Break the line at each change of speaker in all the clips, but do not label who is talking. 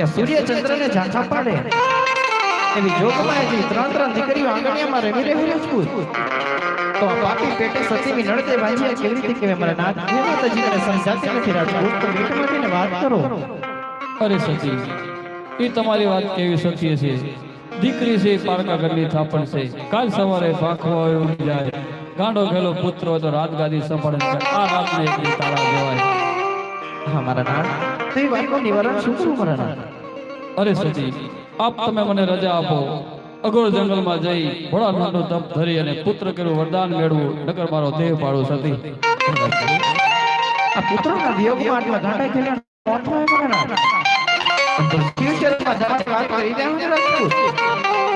કે સૂર્ય ચંદ્રને ઝાંખા પાડે. એવી જોગમાયાજી ત્રણ ત્રણ દીકરીઓ આંગણિયામાં રમી રહી રજપૂત તો આ પાપી પેટે સતીની નડતે વાંચ્યા કેવી રીતે કહેવાય? મારા નાથ હે માતાજી, મને સમજાતી નથી રાજપૂત તો માટીને વાત કરો.
અરે સતી એ તમારી વાત કેવી સત્ય છે? દીકરી છે એ પારકા ઘરની થાપણ છે. કાલ સવારે પાંખો હોય જાય. ગાંડો ગેલો પુત્ર તો રાત ગાદી સંભાળે. આ રાતને એકલી તારા દેવાય
હા નાથ તો એ વાતનું નિવારણ શું કરું મારા નાથ
અરે સતી આપ તમે મને રજા આપો અઘોર જંગલમાં જઈ ભોળા નાનું તપ ધરી અને પુત્ર કર્યું વરદાન મેળવું નકર મારો દેહ પાડો સતી
આ પુત્રોના વિયોગમાં આટલા ઘાટા ખેલા કોણ થાય મારા નાથ ફ્યુચરમાં જવાની વાત કરી દે હું રાજપૂત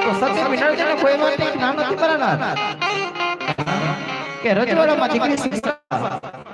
તો સત્ય મિનળજને કોઈ માટે ના નથી મારા નાથ કે રજવાડામાં દીકરી શિક્ષા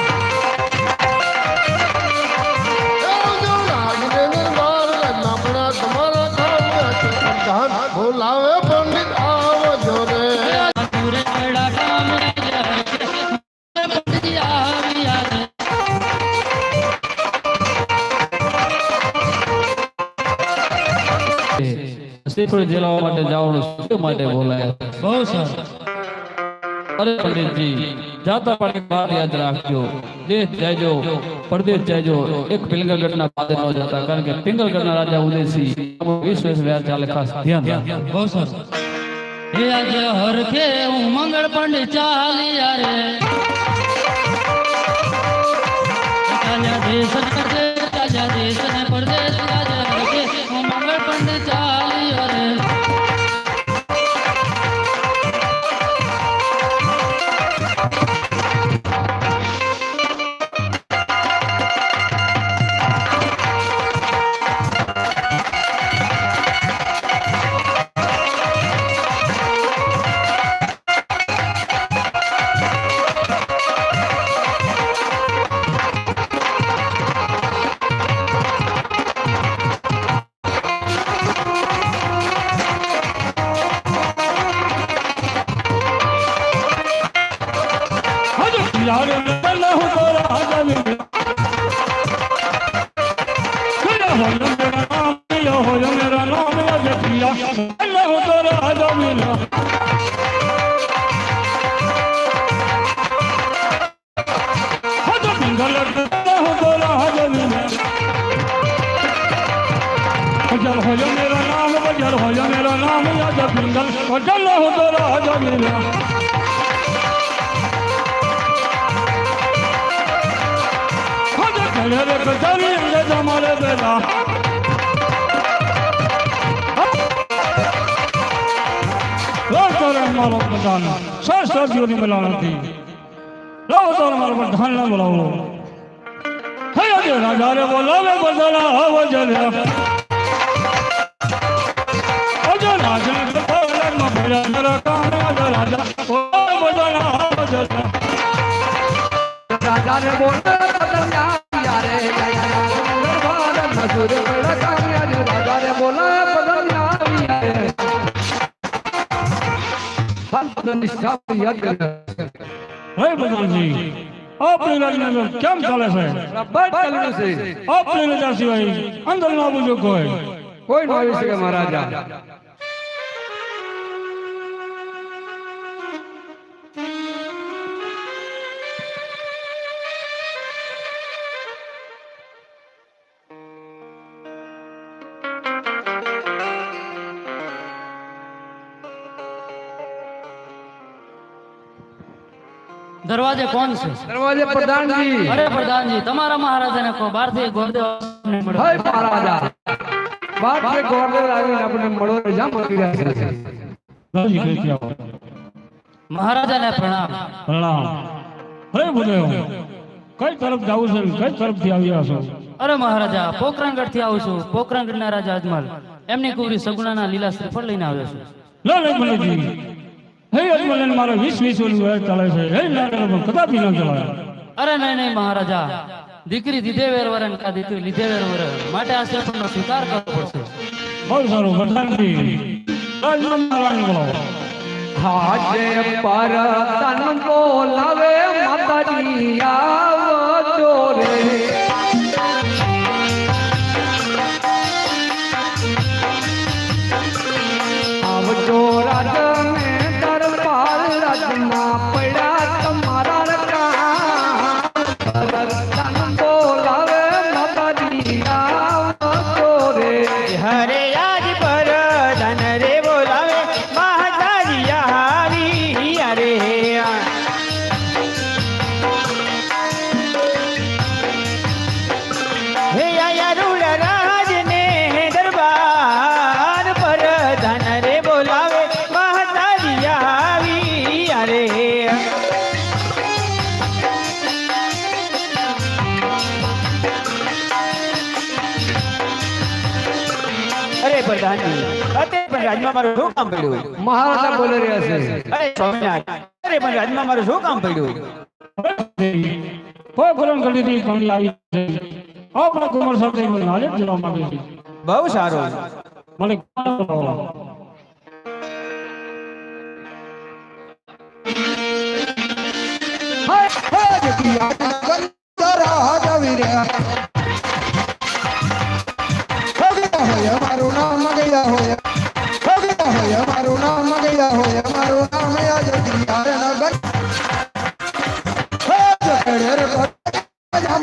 શ્રીફળ જેલાવા માટે જવાનું શું માટે બોલાયા બહુ સારું અરે પંડિતજી જાતા પણ એક વાત યાદ રાખજો દેશ જાયજો પરદેશ જાયજો એક પિંગલગઢના પાદે ન જતા કારણ કે પિંગલગઢના રાજા ઉદયસિંહ વીસ વીસ વ્યાર ચાલે ખાસ ધ્યાન ધ્યાન બહુ સારું
હે આજે હરખે હું મંગળ પંડ ચાલી યારે ચાલ્યા દેશ
جل ہو جو میرا نام یا جو پنگل جل ہو تو راہ جو میرا મારો પ્રધાન શાસ્ત્રીઓની મિલાવતી લો તારે મારો પ્રધાન ને બોલાવો રાજા રે બોલાવે રાજા
યારે દરબાર મજૂર પેલા કામ્યા રાજાને બોલા બદલ્યા યારે સંત નિષ્ઠા યાદ કરે
હે બદલજી આપણી રાજનગર કેમ ચાલે છે
બટ ચાલ્યું છે
આપણી રજા સિવાય અંદર ના આવવું કોઈ
કોઈ ન આવી શકે મહારાજા
દરવાજે કોણ છે?
દરવાજે પ્રધાનજી.
અરે પ્રધાનજી તમારા મહારાજાને કહો બારથી ગોરદેવ.
હે મહારાજા. છે ગોરદેવ આવીને આપણે મળો. જામ કરી રહ્યા છે.
મહારાજાને પ્રણામ.
પ્રણામ. હે બોલ્યો કઈ તરફ જાવું છે? ને કઈ તરફથી આવ્યા છો?
અરે મહારાજા પોકરણગઢથી આવું છું. પોકરણગઢના રાજા અજમલ. એમની કુવરી સગુણાના લીલા શ્રીફળ લઈને આવ્યો છું.
લો લક્ષ્મણજી હે અજમલન મારો વીસ વીસ વર્ષ વેર ચાલે છે. હે નારાયણ કદાપી ન ચલાય
અરે નહીં નહીં મહારાજા. દીકરી દીધે કા દીકરી લીધે વેરવર માટે આ શ્રાપનો સ્વીકાર કરવો પડશે.
બહુ સારું પ્રધાનજી રાજમાં મહારાણી બોલાવો
હાજે પર તન બોલાવે માતાજી
પ્રધાનજી અત્યારે પણ રાજમાં મારું શું કામ પડ્યું
મહારાજા બોલી રહ્યા છે
અરે સ્વામિનારાયણ અરે પણ રાજમાં મારું શું કામ પડ્યું
કોઈ કરણ કરી હતી કણી આવી છે આપણા કુમાર સાથે મને હાજર જવા માંગે છે
બહુ સારું
મને કોણ બોલાવો
મારું